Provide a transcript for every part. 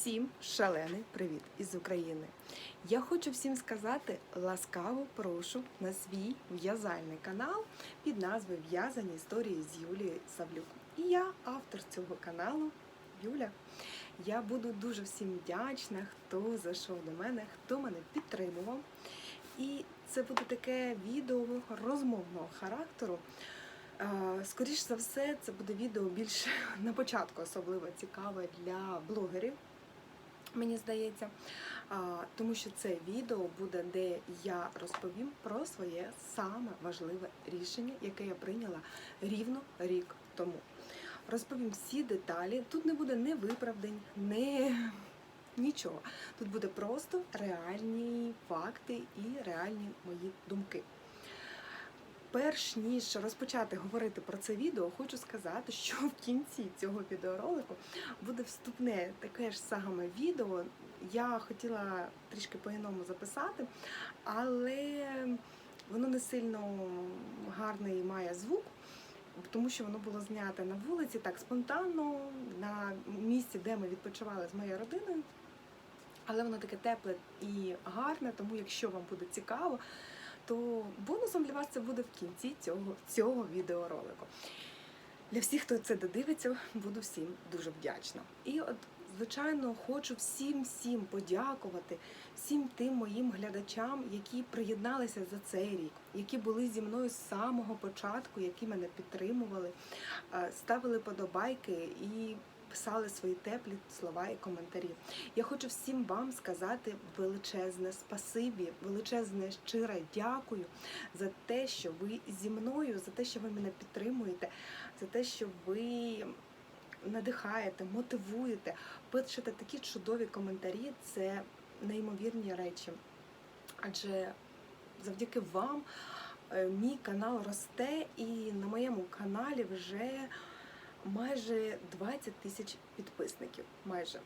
Всім шалений привіт із України. Я хочу всім сказати ласкаво прошу на свій в'язальний канал під назвою В'язані історії з Юлією Савлюк. І я автор цього каналу Юля. Я буду дуже всім вдячна, хто зайшов до мене, хто мене підтримував. І це буде таке відео розмовного характеру. Е, Скоріш за все, це буде відео більш на початку особливо цікаве для блогерів, мені здається. Тому що це відео буде, де я розповім про своє саме важливе рішення, яке я прийняла рівно рік тому. Розповім всі деталі. Тут не буде ні виправдань, ні нічого. Тут буде просто реальні факти і реальні мої думки. Перш ніж розпочати говорити про це відео, хочу сказати, що в кінці цього відеоролику буде вступне таке ж саме відео. Я хотіла трішки по-іному записати, але воно не сильно гарний має звук, тому що воно було знято на вулиці так спонтанно, на місці, де ми відпочивали з моєю родиною. Але воно таке тепле і гарне, тому якщо вам буде цікаво, то бонусом для вас це буде в кінці цього, цього відеоролику. Для всіх, хто це додивиться, буду всім дуже вдячна. І от, звичайно, хочу всім всім подякувати, всім тим моїм глядачам, які приєдналися за цей рік, які були зі мною з самого початку, які мене підтримували, е, ставили подобайки і писали свої теплі слова і коментарі. Я хочу всім вам сказати величезне спасибі, величезне щире дякую за те, що ви зі мною, за те, що ви мене підтримуєте, за те, що ви надихаєте, мотивуєте, пишете такі чудові коментарі. Це неймовірні речі. Адже завдяки вам е, мій канал росте, і на моєму каналі вже майже 20 тисяч підписників. Майже.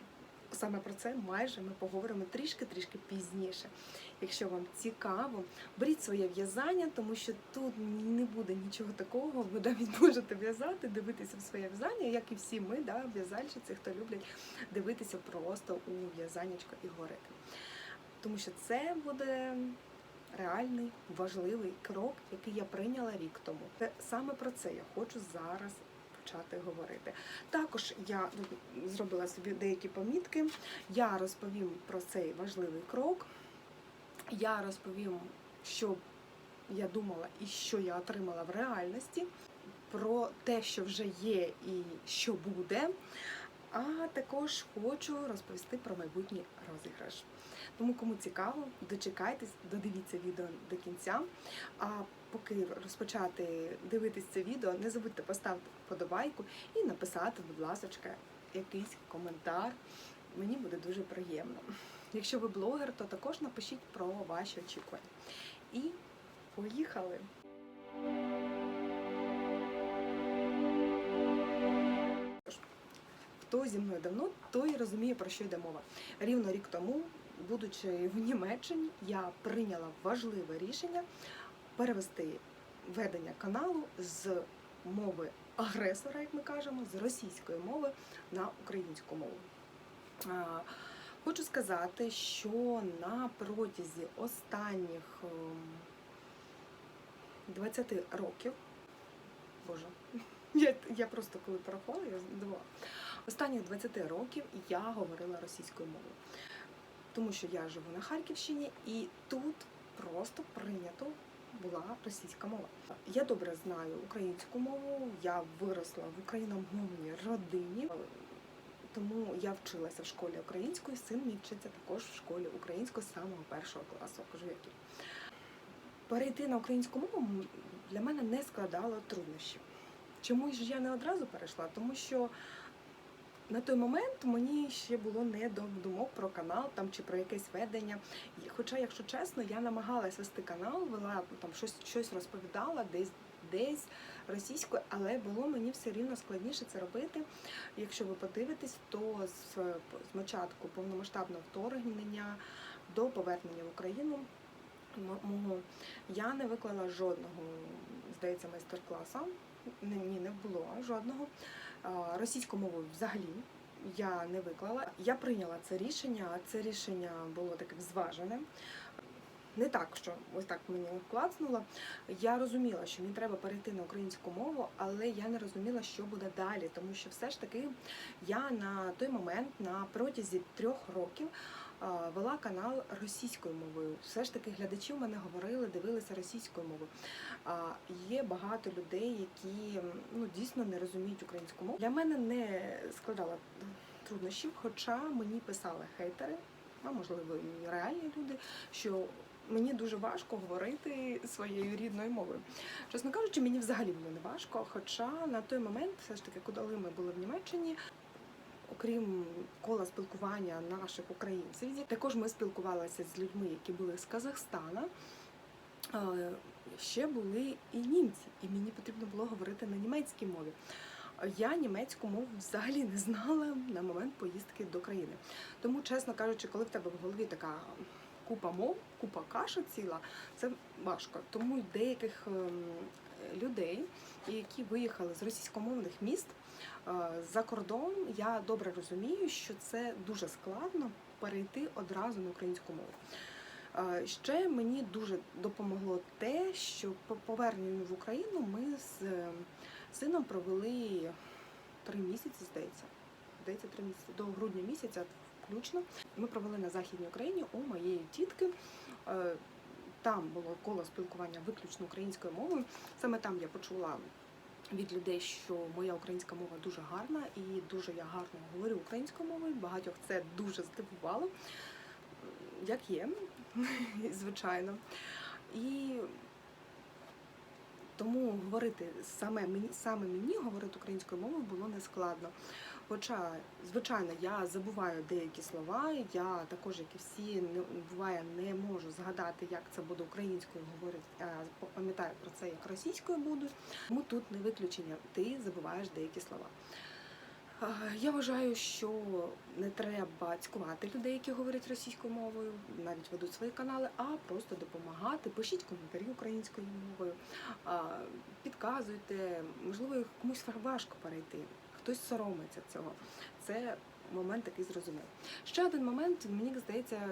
Саме про це майже ми поговоримо трішки-трішки пізніше. Якщо вам цікаво, беріть своє в'язання, тому що тут не буде нічого такого. Ви навіть можете в'язати, дивитися в своє в'язання, як і всі ми, да, в'язальщиці, хто люблять дивитися просто у в'язаннячко і говорити. Тому що це буде реальний важливий крок, який я прийняла рік тому. Саме про це я хочу зараз почати говорити. Також я зробила собі деякі помітки. Я розповім про цей важливий крок. Я розповім, що я думала і що я отримала в реальності, про те, що вже є і що буде. А також хочу розповісти про майбутній розіграш. Тому, кому цікаво, дочекайтесь, додивіться відео до кінця. Поки розпочати дивитись це відео, не забудьте поставити вподобайку і написати, будь ласка, якийсь коментар. Мені буде дуже приємно. Якщо ви блогер, то також напишіть про ваші очікування. І поїхали! Хто зі мною давно, той розуміє, про що йде мова. Рівно рік тому, будучи в Німеччині, я прийняла важливе рішення перевести ведення каналу з мови агресора, як ми кажемо, з російської мови на українську мову. Хочу сказати, що на протязі останніх ем, 20 років, боже, я, я просто коли порахувала, я здивувала. Останніх 20 років я говорила російською мовою, тому що я живу на Харківщині і тут просто прийнято була російська мова. Я добре знаю українську мову, я виросла в україномовній родині, тому я вчилася в школі української, син мій вчиться також в школі української з самого першого класу, кажу як. Перейти на українську мову для мене не складало труднощів. Чому ж я не одразу перейшла? Тому що на той момент мені ще було не до думок про канал там чи про якесь ведення. Хоча, якщо чесно, я намагалась вести канал, вела там щось, щось розповідала десь. Десь російською, але було мені все рівно складніше це робити. Якщо ви подивитесь, то з, з початку повномасштабного вторгнення до повернення в Україну мого я не виклала жодного, здається, майстер-класу. Ні, не було жодного. А, мову взагалі я не виклала. Я прийняла це рішення. Це рішення було таким зваженим. Не так, що ось так мені клацнуло. Я розуміла, що мені треба перейти на українську мову, але я не розуміла, що буде далі, тому що все ж таки я на той момент на протязі трьох років вела канал російською мовою. Все ж таки глядачі в мене говорили, дивилися російською мовою. А є багато людей, які ну дійсно не розуміють українську мову. Для мене не складала труднощів, хоча мені писали хейтери, а можливо і реальні люди, що мені дуже важко говорити своєю рідною мовою. Чесно кажучи, мені взагалі було не важко. Хоча на той момент, все ж таки, коли ми були в Німеччині, окрім кола спілкування наших українців, також ми спілкувалися з людьми, які були з Казахстана. Ще були і німці, і мені потрібно було говорити на німецькій мові. Я німецьку мову взагалі не знала на момент поїздки до країни. Тому, чесно кажучи, коли в тебе в голові така купа мов, купа каша ціла, це важко. Тому деяких ем, людей, які виїхали з російськомовних міст е, за кордон, я добре розумію, що це дуже складно перейти одразу на українську мову. Е, Ще мені дуже допомогло те, що по поверненню в Україну ми з е, сином провели три місяці, здається. Здається, три місяці до грудня місяця включно. Ми провели на Західній Україні у моєї тітки. Там було коло спілкування виключно українською мовою. Саме там я почула від людей, що моя українська мова дуже гарна і дуже я гарно говорю українською мовою. Багатьох це дуже здивувало, як є, звичайно. І тому говорити саме мені, саме мені говорити українською мовою було не складно. Хоча, звичайно, я забуваю деякі слова, я також, як і всі, не буває, не можу згадати, як це буде українською говорити, пам'ятаю про це, як російською буду. Тому тут не виключення, ти забуваєш деякі слова. Я вважаю, що не треба цькувати людей, які говорять російською мовою, навіть ведуть свої канали, а просто допомагати. Пишіть коментарі українською мовою, підказуйте, можливо, комусь важко перейти, хтось соромиться цього. Це момент такий зрозумілий. Ще один момент, мені здається,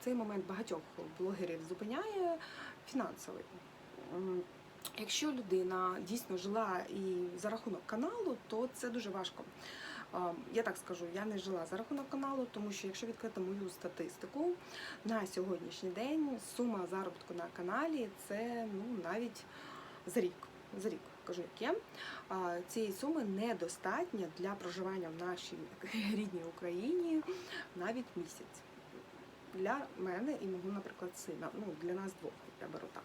цей момент багатьох блогерів зупиняє фінансовий. Якщо людина дійсно жила і за рахунок каналу, то це дуже важко. Я так скажу, я не жила за рахунок каналу, тому що якщо відкрити мою статистику на сьогоднішній день сума заробітку на каналі це ну навіть за рік. За рік кажу, як є. Цієї суми недостатньо для проживання в нашій рідній Україні навіть місяць. Для мене і мого, наприклад, сина. Ну для нас двох я беру так.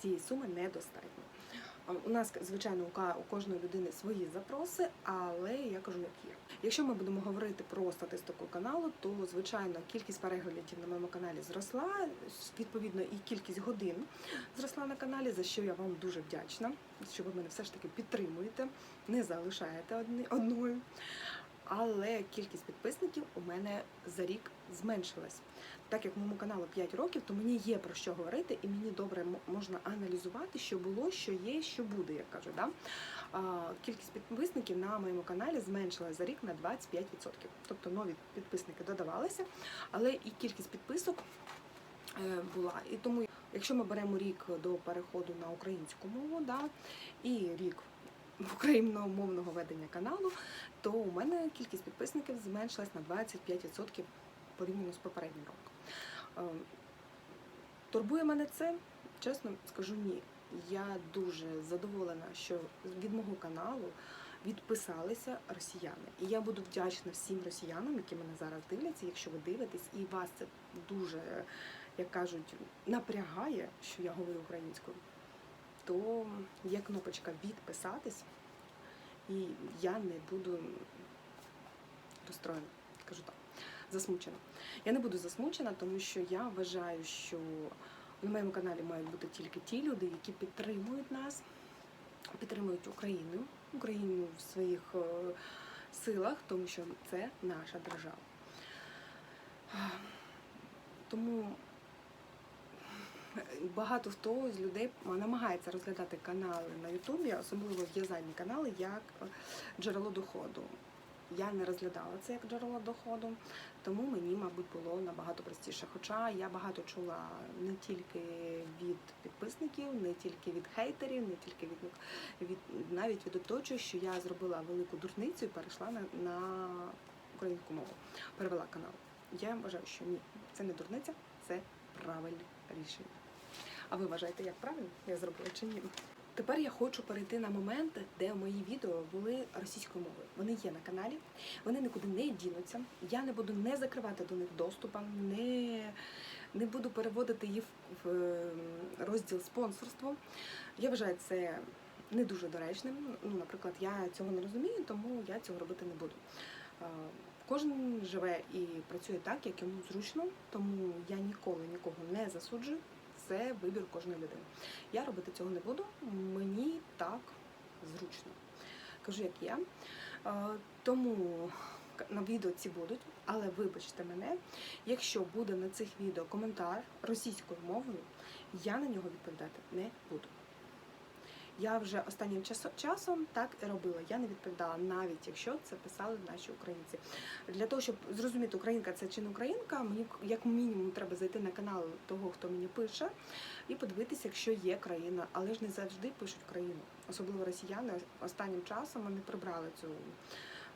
Цієї суми недостатньо. У нас, звичайно, у кожної людини свої запроси, але я кажу, як є. Якщо ми будемо говорити про статистику каналу, то звичайно кількість переглядів на моєму каналі зросла, відповідно, і кількість годин зросла на каналі, за що я вам дуже вдячна, що ви мене все ж таки підтримуєте, не залишаєте одною. Але кількість підписників у мене за рік зменшилась. Так як моєму каналу 5 років, то мені є про що говорити, і мені добре можна аналізувати, що було, що є, що буде, як кажу. Да? Кількість підписників на моєму каналі зменшилась за рік на 25%. Тобто нові підписники додавалися, але і кількість підписок е, була. І тому, якщо ми беремо рік до переходу на українську мову, да, і рік україномовного ведення каналу, то у мене кількість підписників зменшилась на 25% порівняно з попереднім роком. Е, Турбує мене це? Чесно скажу ні. Я дуже задоволена, що від мого каналу відписалися росіяни. І я буду вдячна всім росіянам, які мене зараз дивляться, якщо ви дивитесь, і вас це дуже, як кажуть, напрягає, що я говорю українською, то є кнопочка відписатись, і я не буду розстроєна, кажу так, засмучена. Я не буду засмучена, тому що я вважаю, що на моєму каналі мають бути тільки ті люди, які підтримують нас, підтримують Україну, Україну в своїх е, силах, тому що це наша держава. Тому багато хто з людей намагається розглядати канали на Ютубі, особливо в'язальні канали, як е, джерело доходу. Я не розглядала це як джерело доходу, тому мені, мабуть, було набагато простіше. Хоча я багато чула не тільки від підписників, не тільки від хейтерів, не тільки від, від навіть від оточуючих, що я зробила велику дурницю і перейшла на, на українську мову, перевела канал. Я вважаю, що ні, це не дурниця, це правильне рішення. А ви вважаєте, як правильно я зробила чи ні? Тепер я хочу перейти на моменти, де мої відео були російською мовою. Вони є на каналі, вони нікуди не дінуться. Я не буду не закривати до них доступа, не, не буду переводити їх в е, розділ спонсорство. Я вважаю це не дуже доречним. Ну, наприклад, я цього не розумію, тому я цього робити не буду. Е, Кожен живе і працює так, як йому зручно, тому я ніколи нікого не засуджую. Це вибір кожної людини. Я робити цього не буду, мені так зручно. Кажу, як. Е, Тому на відео ці будуть, але вибачте мене, якщо буде на цих відео коментар російською мовою, я на нього відповідати не буду. Я вже останнім часом так і робила. Я не відповідала, навіть якщо це писали наші українці. Для того, щоб зрозуміти, українка це чи не українка, мені як мінімум треба зайти на канал того, хто мені пише, і подивитися, якщо є країна, але ж не завжди пишуть країну. Особливо росіяни останнім часом вони прибрали цю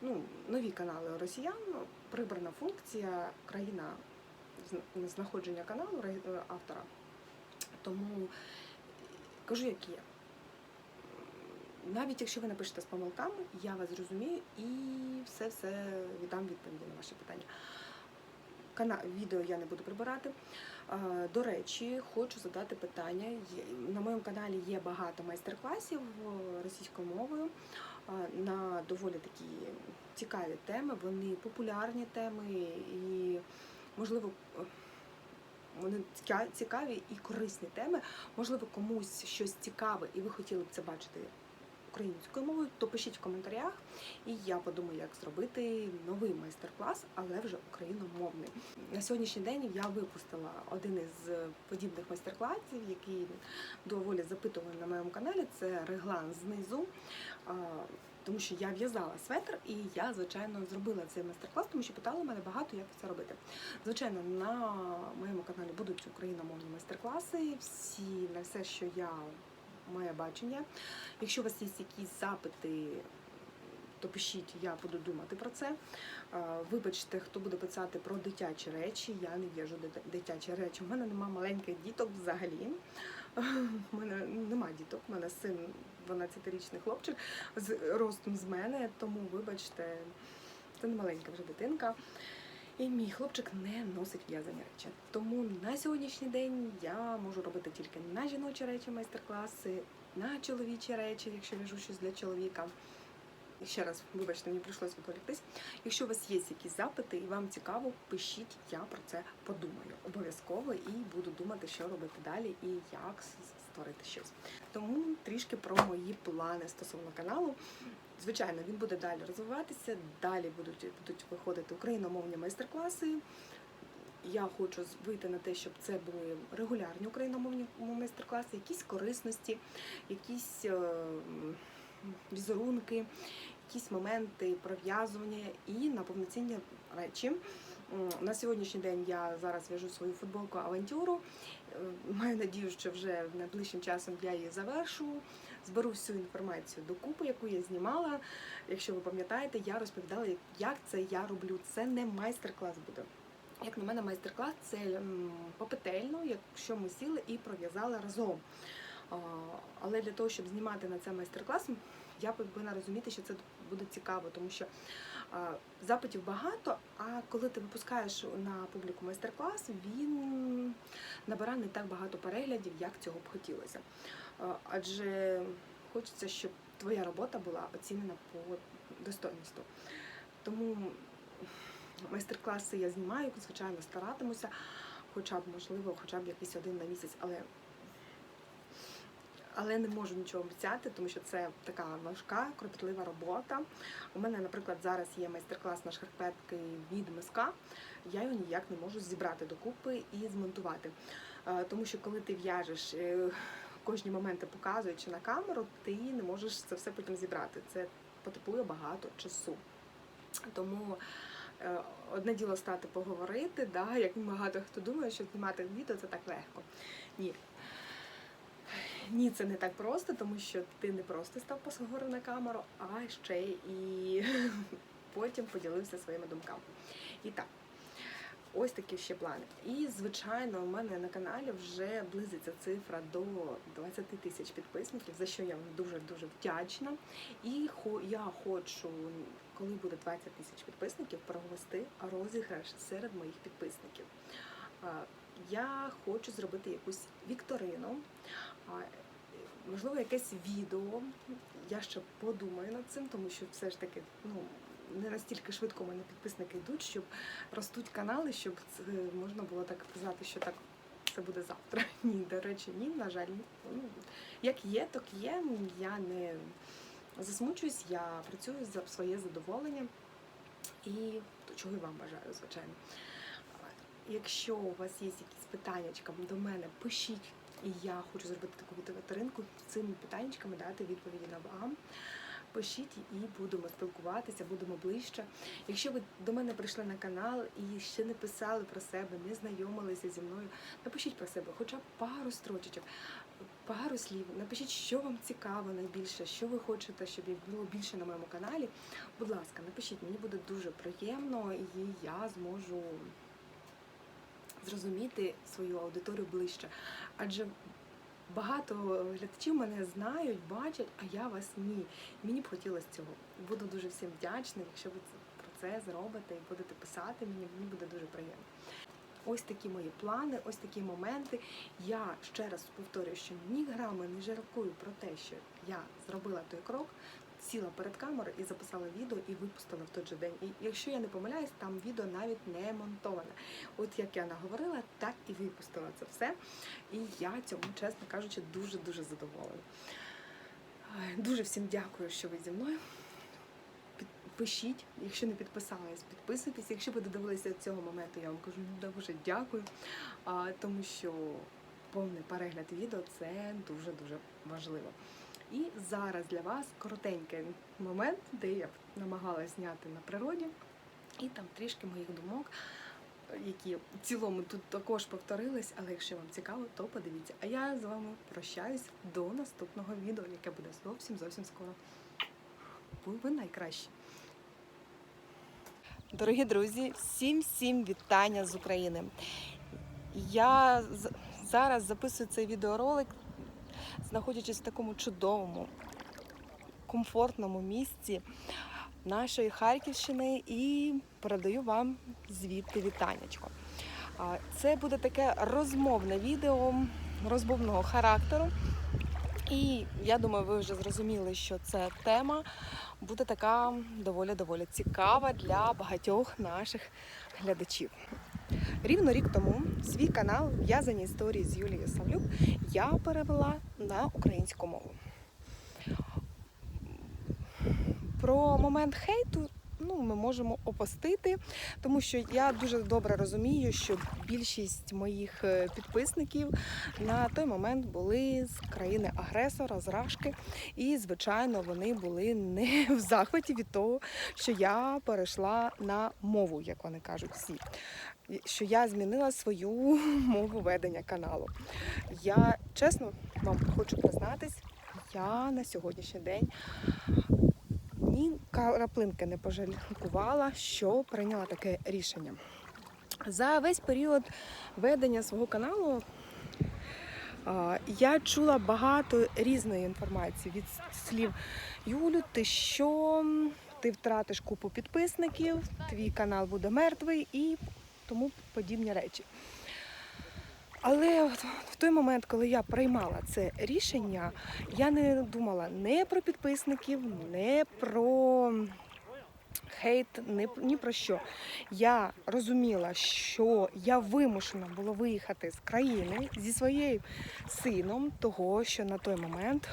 ну, нові канали росіян. Прибрана функція країна знаходження каналу е, автора. Тому кажу, як є. Навіть якщо ви напишете з помилками, я вас зрозумію і все-все віддам відповіді на ваші питання. Відео я не буду прибирати. До речі, хочу задати питання. На моєму каналі є багато майстер-класів російською мовою на доволі такі цікаві теми. Вони популярні теми і, можливо, вони цікаві і корисні теми. Можливо, комусь щось цікаве, і ви хотіли б це бачити українською мовою, то пишіть в коментарях, і я подумаю, як зробити новий майстер-клас, але вже україномовний. На сьогоднішній день я випустила один із подібних майстер-класів, який доволі запитуваний на моєму каналі. Це реглан знизу. Тому що я в'язала светр, і я, звичайно, зробила цей майстер-клас, тому що питали мене багато, як це робити. Звичайно, на моєму каналі будуть україномовні майстер-класи, всі на все, що я моє бачення. Якщо у вас є якісь запити, то пишіть, я буду думати про це. Вибачте, хто буде писати про дитячі речі. Я не в'яжу дитячі речі. У мене нема маленьких діток взагалі. У мене нема діток, у мене син 12-річний хлопчик з ростом з мене, тому вибачте, це не маленька вже дитинка. І мій хлопчик не носить в'язані речі. Тому на сьогоднішній день я можу робити тільки на жіночі речі майстер-класи, на чоловічі речі, якщо в'яжу щось для чоловіка. Ще раз, вибачте, мені прийшлося відволіктись. Якщо у вас є якісь запити і вам цікаво, пишіть, я про це подумаю обов'язково і буду думати, що робити далі і як створити щось. Тому трішки про мої плани стосовно каналу. Звичайно, він буде далі розвиватися, далі будуть, будуть виходити україномовні майстер-класи. Я хочу вийти на те, щоб це були регулярні україномовні майстер-класи, якісь корисності, якісь е, візерунки, якісь моменти пров'язування і на повноцінні речі. На сьогоднішній день я зараз в'яжу свою футболку авантюру. Е, Маю надію, що вже найближчим часом я її завершу. Зберу всю інформацію докупи, яку я знімала. Якщо ви пам'ятаєте, я розповідала, як- це я роблю. Це не майстер-клас буде. Як на мене, майстер-клас це попетельно, якщо ми сіли і пров'язали разом. Але для того, щоб знімати на це майстер-клас, я повинна розуміти, що це буде цікаво, тому що запитів багато. А коли ти випускаєш на публіку майстер-клас, він набирає не так багато переглядів, як цього б хотілося. Адже хочеться, щоб твоя робота була оцінена по достойності. Тому майстер-класи я знімаю, звичайно, старатимуся, хоча б можливо, хоча б якийсь один на місяць, але але не можу нічого обіцяти, тому що це така важка, кропітлива робота. У мене, наприклад, зараз є майстер-клас на шкарпетки від миска. Я його ніяк не можу зібрати докупи і змонтувати. Е, Тому що коли ти в'яжеш е, кожні моменти показуючи на камеру, ти не можеш це все потім зібрати. Це потребує багато часу. Тому е, одне діло стати поговорити, да, як багато хто думає, що знімати відео це так легко. Ні. Ні, це не так просто, тому що ти не просто став поговорив на камеру, а ще і потім поділився своїми думками. І так, ось такі ще плани. І, звичайно, у мене на каналі вже близиться цифра до 20 тисяч підписників, за що я вам дуже-дуже вдячна. І я хочу, коли буде 20 тисяч підписників, провести розіграш серед моїх підписників. Я хочу зробити якусь вікторину, можливо, якесь відео. Я ще подумаю над цим, тому що все ж таки, ну. Не настільки швидко мене підписники йдуть, щоб ростуть канали, щоб це можна було так казати, що так це буде завтра. Ні, до речі, ні, на жаль. Ну, як є, так є. Я не засмучуюсь, я працюю за своє задоволення і чого і вам бажаю, звичайно. Якщо у вас є якісь питання до мене, пишіть, і я хочу зробити таку вітринку цими питаннячками дати відповіді на вам. Пишіть і будемо спілкуватися, будемо ближче. Якщо ви до мене прийшли на канал і ще не писали про себе, не знайомилися зі мною, напишіть про себе, хоча б пару строчечок, пару слів. Напишіть, що вам цікаво найбільше, що ви хочете, щоб було більше на моєму каналі. Будь ласка, напишіть, мені буде дуже приємно, і я зможу зрозуміти свою аудиторію ближче. Адже багато глядачів мене знають, бачать, а я вас ні. Мені б хотілося цього. Буду дуже всім вдячна, якщо ви про це зробите і будете писати мені, мені буде дуже приємно. Ось такі мої плани, ось такі моменти. Я ще раз повторюю, що ні грами не жалкую про те, що я зробила той крок, сіла перед камерою і записала відео і випустила в той же день. І якщо я не помиляюсь, там відео навіть не монтоване. От як я наговорила, так і випустила це все. І я цьому, чесно кажучи, дуже-дуже задоволена. Дуже всім дякую, що ви зі мною. Пишіть, якщо не підписались, підписуйтесь. Якщо ви додивилися цього моменту, я вам кажу ну, дуже дякую, тому що повний перегляд відео це дуже-дуже важливо. І зараз для вас коротенький момент, де я намагалась зняти на природі, і там трішки моїх думок, які в цілому тут також повторились, але якщо вам цікаво, то подивіться. А я з вами прощаюсь до наступного відео, яке буде зовсім зовсім скоро. Ви, найкращі. Дорогі друзі, всім всім вітання з України. Я зараз записую цей відеоролик, знаходячись в такому чудовому, комфортному місці нашої Харківщини і передаю вам звідти вітаннячко. Це буде таке розмовне відео розмовного характеру. І я думаю, ви вже зрозуміли, що ця тема буде така доволі-доволі цікава для багатьох наших глядачів. Рівно рік тому свій канал В'язані історії з Юлією Савлюк я перевела на українську мову. Про момент хейту ну, ми можемо опустити, тому що я дуже добре розумію, що більшість моїх е, підписників на той момент були з країни-агресора, з Рашки, і, звичайно, вони були не в захваті від того, що я перейшла на мову, як вони кажуть всі. Що я змінила свою мову ведення каналу. Я чесно вам хочу признатись, я на сьогоднішній день ні краплинки не пожалкувала, що прийняла таке рішення. За весь період ведення свого каналу я чула багато різної інформації від слів Юлю, ти що? Ти втратиш купу підписників, твій канал буде мертвий і тому подібні речі. Але в той момент, коли я приймала це рішення, я не думала не про підписників, не про хейт, ні, ні про що. Я розуміла, що я вимушена була виїхати з країни зі своїм сином, того, що на той момент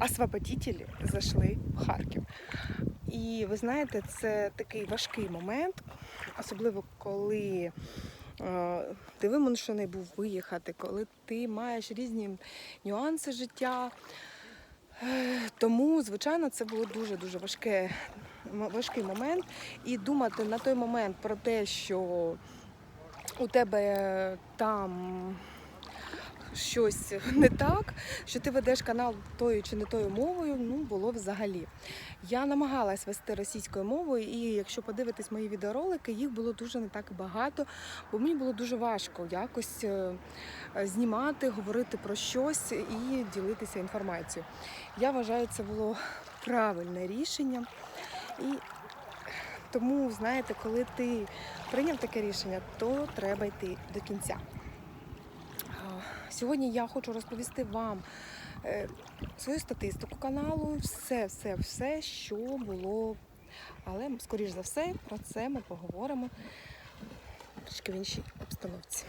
освободітелі зайшли в Харків. І ви знаєте, це такий важкий момент, особливо коли е, ти вимушений був виїхати, коли ти маєш різні нюанси життя. Е, Тому, звичайно, це було дуже дуже важке, важкий момент. І думати на той момент про те, що у тебе там щось не так, що ти ведеш канал тою чи не тою мовою, ну було взагалі. Я намагалась вести російською мовою, і якщо подивитись мої відеоролики, їх було дуже не так багато, бо мені було дуже важко якось е, знімати, говорити про щось і ділитися інформацією. Я вважаю, це було правильне рішення. І тому, знаєте, коли ти прийняв таке рішення, то треба йти до кінця. Сьогодні я хочу розповісти вам е, свою статистику каналу, все, все, все, що було. Але, скоріш за все, про це ми поговоримо трішки в іншій обстановці.